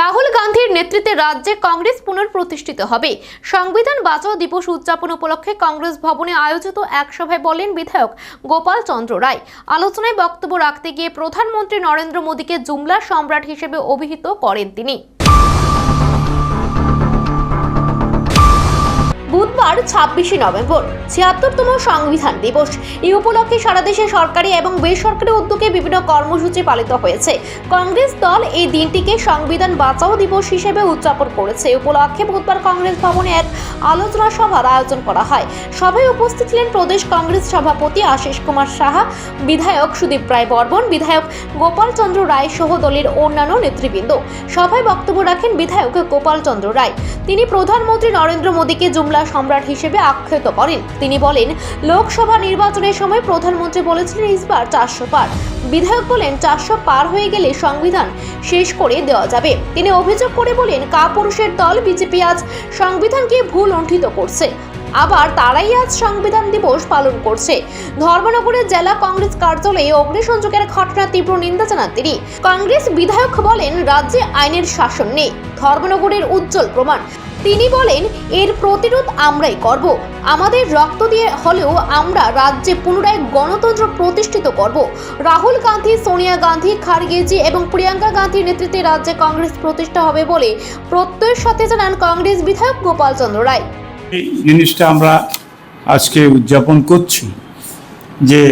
রাহুল গান্ধীর নেতৃত্বে রাজ্যে কংগ্রেস পুনঃপ্রতিষ্ঠিত হবে। সংবিধান বাঁচাও দিবস উদযাপন উপলক্ষে কংগ্রেস ভবনে আয়োজিত এক সভায় বলেন বিধায়ক গোপাল চন্দ্র রায়। আলোচনায় বক্তব্য রাখতে গিয়ে প্রধানমন্ত্রী নরেন্দ্র মোদীকে জুমলা সম্রাট হিসেবে অভিহিত করেন তিনি। বুধবার ছাব্বিশে নভেম্বর, ছিয়াত্তরতম সংবিধান দিবস। এই উপলক্ষে সারা দেশে সরকারি এবং বেসরকারি উদ্যোগে বিভিন্ন কর্মসূচি পালিত হয়েছে। কংগ্রেস দল এই দিনটিকে সংবিধান বাঁচাও দিবস হিসেবে উদযাপন করেছে। উপলক্ষে বুধবার কংগ্রেস ভবনে এক আলোচনা সভার আয়োজন করা হয়। সভায় উপস্থিত ছিলেন প্রদেশ কংগ্রেস সভাপতি আশিস কুমার সাহা, বিধায়ক সুদীপ রায় বর্মন, বিধায়ক গোপাল চন্দ্র রায় সহ দলের অন্যান্য নেতৃবৃন্দ। সভায় বক্তব্য রাখেন বিধায়ক গোপাল চন্দ্র রায়। তিনি প্রধানমন্ত্রী নরেন্দ্র মোদীকে জুমলা সম্রাট হিসেবে আখ্যায়িত করেন। তিনি বলেন, লোকসভা নির্বাচনের সময় প্রধানমন্ত্রী বলেছিলেন ইসবার চারশো পার। বিধায়ক বলেন, চারশো পার হয়ে গেলে সংবিধান শেষ করে দেওয়া যাবে। তিনি অভিযোগ করে বলেন, কাপুরুষের দল বিজেপি আজ সংবিধানকে ভুল লণ্ঠিত করছে। আবার তারাই আজ সংবিধান দিবস পালন করছে। ধর্মনগরের জেলা কংগ্রেস কার্যালয়ে অগ্নিসংযোগের ঘটনা তীব্র নিন্দা জানান তিনি। কংগ্রেস বিধায়ক বলেন, রাজ্যে আইনের শাসন নেই। ধর্মনগরের উজ্জ্বল প্রমাণ। তিনি বলেন, এর প্রতিরোধ আমরাই করব। আমাদের রক্ত দিয়ে হলেও আমরা রাজ্যে পুনরায় গণতন্ত্র প্রতিষ্ঠিত করব। রাহুল গান্ধী, সোনিয়া গান্ধী, খারগেজি এবং প্রিয়াঙ্কা গান্ধীর নেতৃত্বে রাজ্যে কংগ্রেস প্রতিষ্ঠা হবে বলে প্রত্যয়ের সাথে জানান কংগ্রেস বিধায়ক গোপাল চন্দ্র রায়। এই জিনিসটা আমরা আজকে উদযাপন করছি যে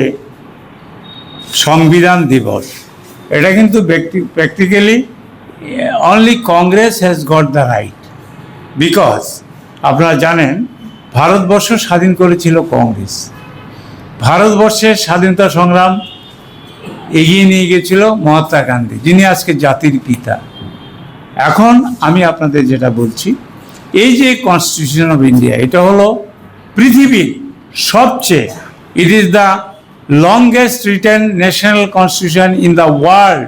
সংবিধান দিবস, এটা কিন্তু ব্যক্তি practically only Congress has got the right because আপনারা জানেন, ভারতবর্ষ স্বাধীন করেছিল কংগ্রেস। ভারতবর্ষের স্বাধীনতা সংগ্রাম এগিয়ে নিয়ে গেছিল মহাত্মা গান্ধী, যিনি আজকে জাতির পিতা। এখন আমি আপনাদের যেটা বলছি, এই যে কনস্টিটিউশন অফ ইন্ডিয়া এটা হলো পৃথিবীর সবচেয়ে it is the longest return national constitution in the world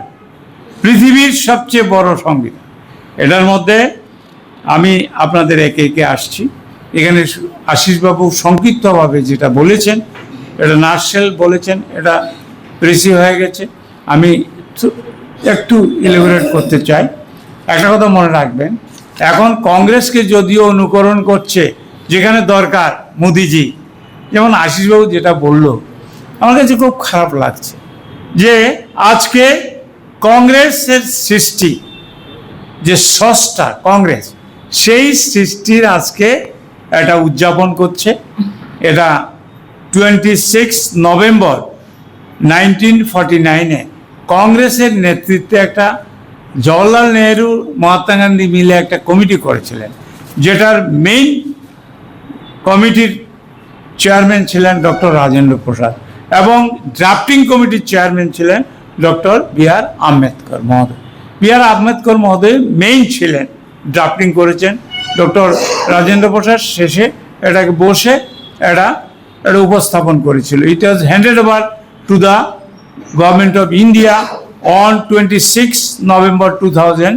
পৃথিবীর সবচেয়ে বড় সংবিধান। এটার মধ্যে আমি আপনাদের একে একে আসছি। এখানে আশিসবাবু সংক্ষিপ্তভাবে যেটা বলেছেন, এটা নার্সেল বলেছেন, এটা প্রেসি হয়ে গেছে। আমি একটু ইলেবোরেট করতে চাই। একটা কথা মনে রাখবেন, এখন কংগ্রেসকে যদিও অনুকরণ করছে, যেখানে দরকার মোদিজি, যেমন আশিসবাবু যেটা বলল, আমার কাছে খুব খারাপ লাগছে যে আজকে কংগ্রেসের সৃষ্টি, যে সস্তা কংগ্রেস সেই সৃষ্টির আজকে এটা উদযাপন করছে। এটা twenty six November nineteen forty নাইনে কংগ্রেসের নেতৃত্বে একটা জওয়াহরলাল নেহরু, মহাত্মা গান্ধী মিলে একটা কমিটি করেছিলেন, যেটার মেইন কমিটির চেয়ারম্যান ছিলেন ডক্টর রাজেন্দ্র প্রসাদ এবং ড্রাফটিং কমিটির চেয়ারম্যান ছিলেন ডক্টর বি আর আম্বেদকর মহোদয়। বি আর আম্বেদকর মহোদয় মেইন ছিলেন। ড্রাফটিং করেছেন। ডক্টর রাজেন্দ্র প্রসাদ শেষে এটাকে বসে এটা এটা উপস্থাপন করেছিল। It was handed over to the government of India on twenty six November two thousand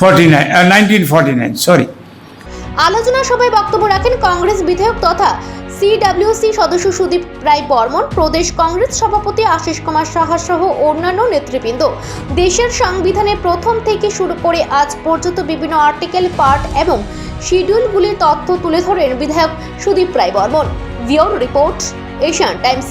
forty nine nineteen forty nine sorry আলোচনা সভায় বক্তব্য রাখেন কংগ্রেস বিধায়ক তথা সিডাব্লিউসি সদস্য সুদীপ রায় বর্মন, প্রদেশ কংগ্রেস সভাপতি আশিস কুমার সাহা সহ অন্যান্য নেতৃবৃন্দ। দেশের সংবিধানের প্রথম থেকে শুরু করে আজ পর্যন্ত বিভিন্ন আর্টিকেল পার্ট এবং শিডিউলগুলির তথ্য তুলে ধরেন বিধায়ক সুদীপ রায় বর্মন। ভিওর রিপোর্ট, এশিয়ান টাইমস।